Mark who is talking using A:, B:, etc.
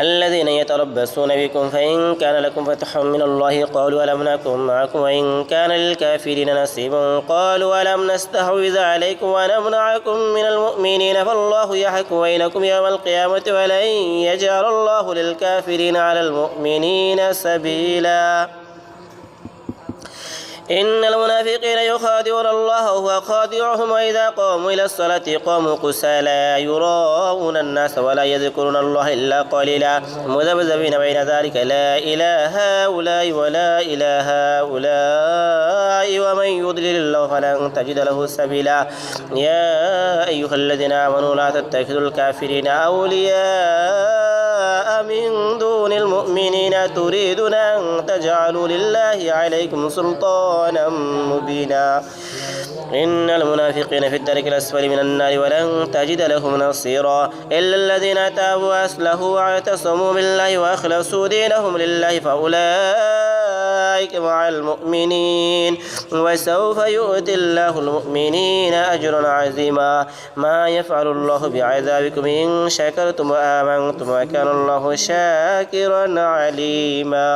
A: الذين يتربصون بكم فإن كان لكم فتح من الله قالوا ألم نكن معكم وإن كان للكافرين نصيب قالوا ألم نستحوذ عليكم ونمنعكم من المؤمنين فالله يحكم بينكم يوم القيامة ولن يجعل الله للكافرين على المؤمنين سبيلا. إن المنافقين يخادعون الله وهو خادعهم وإذا قاموا إلى الصلاة قاموا كسالى يراءون الناس ولا يذكرون الله إلا قليلا. مذبذبين بين ذلك. لا إله هؤلاء ولا إله هؤلاء ومن يضلل الله فلن تجد له سبيلا. يا أيها الذين آمنوا لا تتخذوا الكافرين أولياء من دون المؤمنين. تريدون أن تجعلوا لله عليكم سلطانا مبينا. إن المنافقين في الدرك الأسفل من النار ولن تجد لهم نصيرا إلا الذين تابوا وأصلحوا واعتصموا بالله وأخلصوا دينهم لله فأولئك مع المؤمنين وسوف يؤتي الله المؤمنين أجرا عظيما. ما يفعل الله بعذابكم إن شكرتم وآمنتم وكان الله شاكرا عليما.